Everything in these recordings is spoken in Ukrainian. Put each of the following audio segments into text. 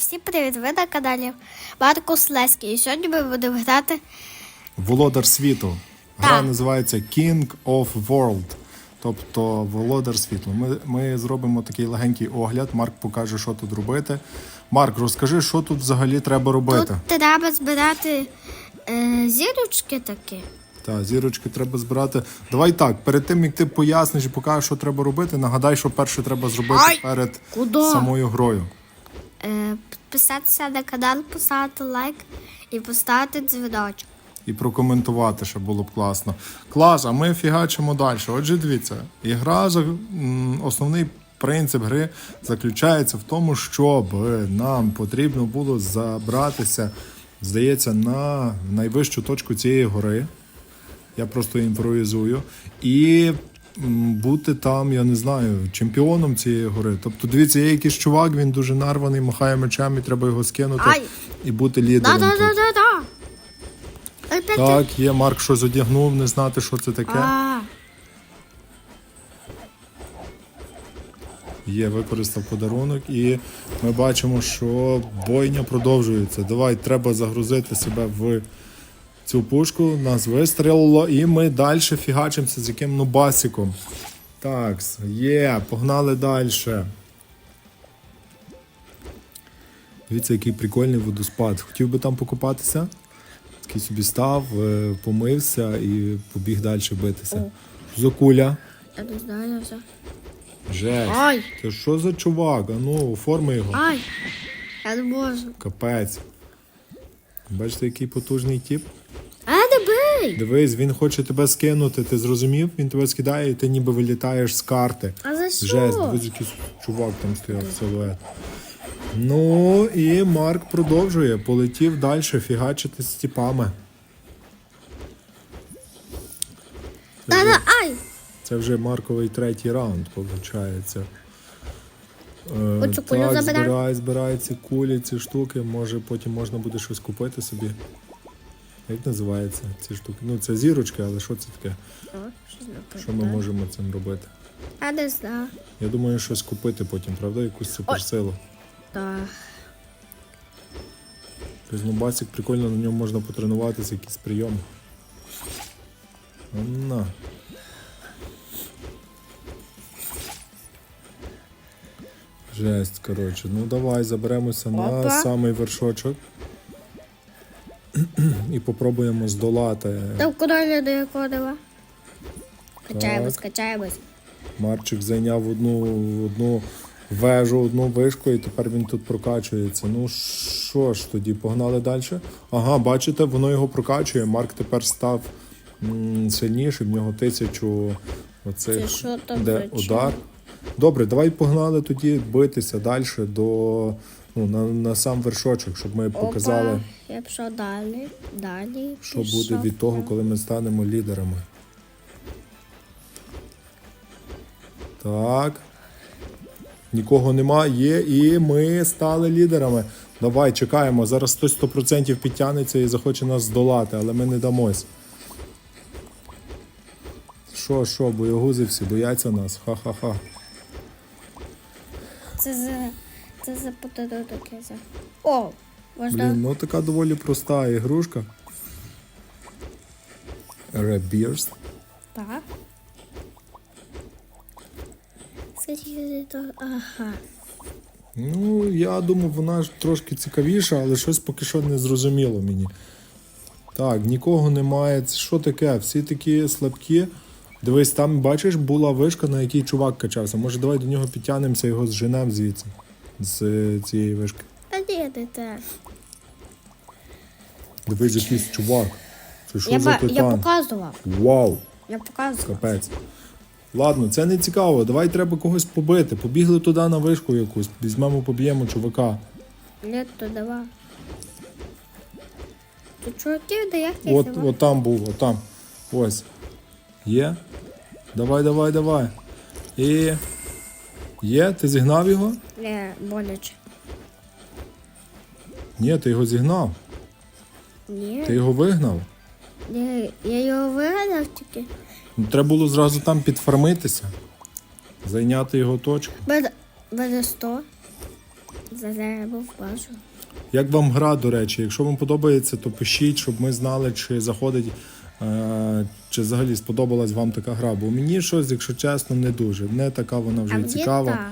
Всім привіт! Ви на каналі Маркус Леський. І сьогодні ми будемо грати. Володар світу. Гра Так. називається King of World. Тобто Володар світу. Ми, ми зробимо такий легенький огляд. Марк покаже, що тут робити. Марк, розкажи, що тут взагалі треба робити. Тут треба збирати е, зірочки такі. Так, зірочки треба збирати. Давай так, перед тим як ти поясниш і покажеш, що треба робити, нагадай, що перше треба зробити Ай! перед Куди? самою грою. Е, підписатися на канал, поставити лайк і поставити дзвіночок. і прокоментувати, що було б класно. Клас, а ми фігачимо далі. Отже, дивіться, ігра основний принцип гри заключається в тому, щоб нам потрібно було забратися, здається, на найвищу точку цієї гори. Я просто імпровізую. І бути там, я не знаю, чемпіоном цієї гори. Тобто, дивіться, є якийсь чувак, він дуже нарваний, махає мечем, і треба його скинути Ай! і бути лідером. Да-да-да-да-да. Так, є Марк щось одягнув, не знати, що це таке. А, Є, використав подарунок, і ми бачимо, що бойня продовжується. Давай, треба загрузити себе в цю пушку. Нас вистрілило, і ми далі фігачимося з яким нубасиком. Так, є, погнали далі. Дивіться, який прикольний водоспад. Хотів би там покупатися. Такий собі став, е, помився і побіг далі битися. Зокуля. я не знаю я вже. Жесть. Ай! Це що за чувак? А ну, оформи його. Ай! Я не можу. Капець. Бачите, який потужний тіп? Бий! Дивись, він хоче тебе скинути, ти зрозумів? Він тебе скидає, і ти ніби вилітаєш з карти. А за що? Жесть, дивись, якийсь чувак там стояв силует. Ну і Марк продовжує, полетів далі фігачити з тіпами. Це вже, ай! це вже Марковий третій раунд, виходить. Е, так, збирай, збирай ці кулі, ці штуки. Може потім можна буде щось купити собі. Як називається ці штуки? Ну, це зірочки, але що це таке? О, Що ми можемо цим робити? Я не знаю. Я думаю, щось купити потім, правда? Якусь суперсилу. Так. Ну, прикольно, на ньому можна потренуватися, якісь прийоми. На. Жесть, коротше. Ну давай заберемося на самий вершочок. І попробуємо здолати. Там куди до якого нема? Качаємось, качаємось. Марчик зайняв одну, одну вежу, одну вишку, і тепер він тут прокачується. Ну що ж тоді, погнали далі? Ага, бачите, воно його прокачує. Марк тепер став м, сильніший, в нього тисячу оцих Це що там де удар. Добре, давай погнали тоді битися далі до ну, на, на сам вершочок, щоб ми показали. Я пішов далі, далі. що пішов. буде від того, коли ми станемо лідерами. Так. Нікого нема, є, і ми стали лідерами. Давай, чекаємо. Зараз хтось 100% підтягнеться і захоче нас здолати, але ми не дамось. Що, що, боягузи всі бояться нас? Ха-ха-ха. Це. Це за я за... О, можна... Блін, ну така доволі проста ігрушка. Rebirth. Так. Скажіть, то... Ага. Ну, я думав, вона ж трошки цікавіша, але щось поки що не зрозуміло мені. Так, нікого немає. Це що таке? Всі такі слабкі. Дивись, там, бачиш, була вишка, на якій чувак качався. Може, давай до нього підтягнемося, його зженемо звідси. З цієї вишки. Та ні, не те. Дивись, якийсь чувак. Це що Я, за ба... я титан? показував. Вау! Я показував. Капець. Ладно, це не цікаво. Давай треба когось побити. Побігли туди на вишку якусь. Візьмемо, поб'ємо чувака. Ні, то давай. Тут чуваків, де як ти От, от там був, от там. Ось. Є? Давай, давай, давай. І. Є? Ти зігнав його? Не, боляче. Ні, ти його зігнав. Ні, Ти його вигнав. ні, я його вигадав тільки. Ну, треба було зразу там підфармитися. Зайняти його точку. Мене, мене 100. Заребу бажу. Як вам гра, до речі? Якщо вам подобається, то пишіть, щоб ми знали, чи заходить, е, чи взагалі сподобалась вам така гра. Бо мені щось, якщо чесно, не дуже. Не така вона вже А й мені цікава. так.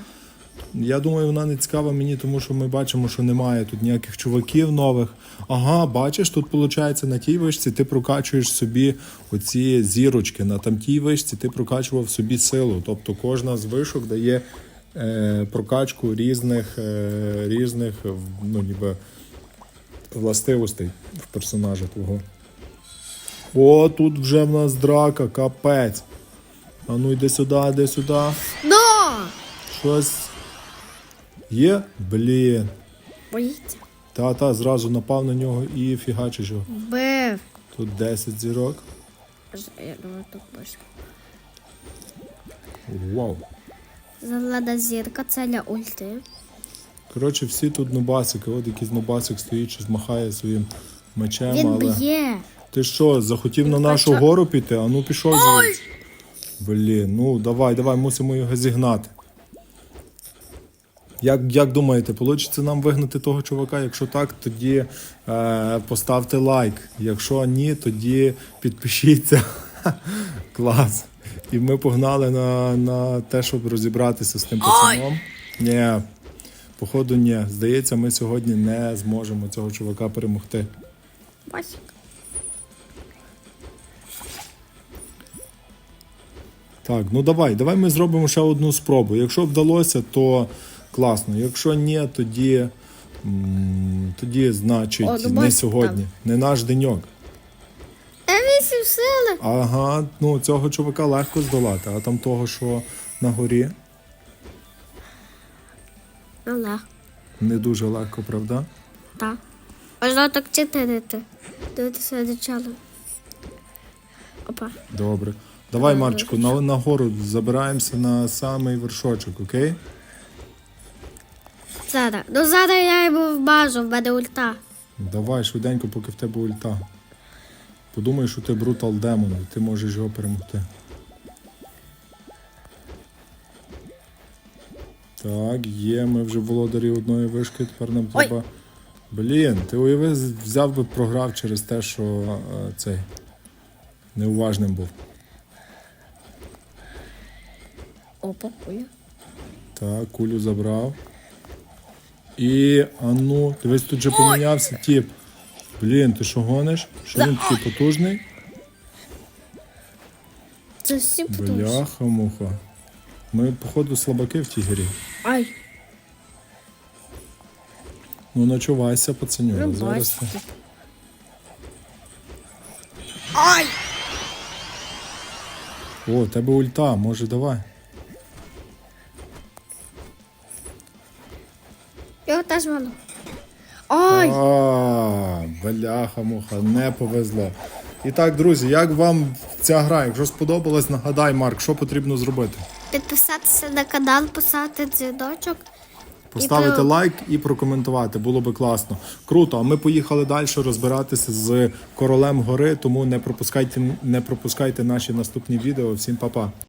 Я думаю, вона не цікава мені, тому що ми бачимо, що немає тут ніяких чуваків нових. Ага, бачиш, тут виходить на тій вишці ти прокачуєш собі оці зірочки. На тамтій вишці ти прокачував собі силу. Тобто кожна з вишок дає е, прокачку різних, е, різних ну, ніби, властивостей в персонажа твого. О, тут вже в нас драка, капець. А ну йди сюди, йди сюди. Ну! Щось є? Блін. Боїться. Та-та, зразу напав на нього і фігачиш його. Вбив. Тут 10 зірок. Я думаю, тут більше. Вау. Зелена зірка, це для ульти. Коротше, всі тут нубасики. От якийсь нубасик стоїть, щось махає своїм мечем, Він але. б'є. Ти що, захотів на нашу гору піти? А ну пішов звідси. Блін, ну давай, давай, мусимо його зігнати. Як, як думаєте, вийде нам вигнати того чувака? Якщо так, тоді е, поставте лайк. Якщо ні, тоді підпишіться. Клас. І ми погнали на, на те, щоб розібратися з тим пацаном. Ні, походу, ні. Здається, ми сьогодні не зможемо цього чувака перемогти. Басик. Так, ну давай, давай ми зробимо ще одну спробу. Якщо вдалося, то класно. Якщо ні, тоді, тоді значить, О, не сьогодні, не наш деньок. Вісім сили. Ага, ну цього чувака легко здолати, а там того, що на горі, Але. не дуже легко, правда? Так. Можна так читати. Дивитися начало. Опа. Добре. Давай, Марчику, на, на гору забираємося на самий вершочок, окей? Зараз. Ну зараз я йому вмажу, в мене ульта. Давай швиденько, поки в тебе ульта. Подумай, що ти брутал демон, і ти можеш його перемогти. Так, є, ми вже володарі одної вишки, тепер нам Ой. треба. Блін, ти уяви, взяв би програв через те, що е, цей неуважним був. Опа, куля. Так, кулю забрав. І ану, дивись, тут же помінявся тіп. Блін, ти що гониш? Що він такий потужний? Це всі потужні. Бляха муха. Ми, походу, слабаки в тій грі. Ай, Ну, начувайся, пацанюра. ну Зараз. ти- бачите. Ай! О, тебе ульта, може давай. Мало. Ай! А, бляха муха, не повезло. І так, друзі, як вам ця гра? Якщо сподобалась, нагадай, Марк, що потрібно зробити? Підписатися на канал, поставити дзвіночок. Поставити про- лайк і прокоментувати, було би класно. Круто. А ми поїхали далі розбиратися з королем гори, тому не пропускайте, не пропускайте наші наступні відео. Всім па-па.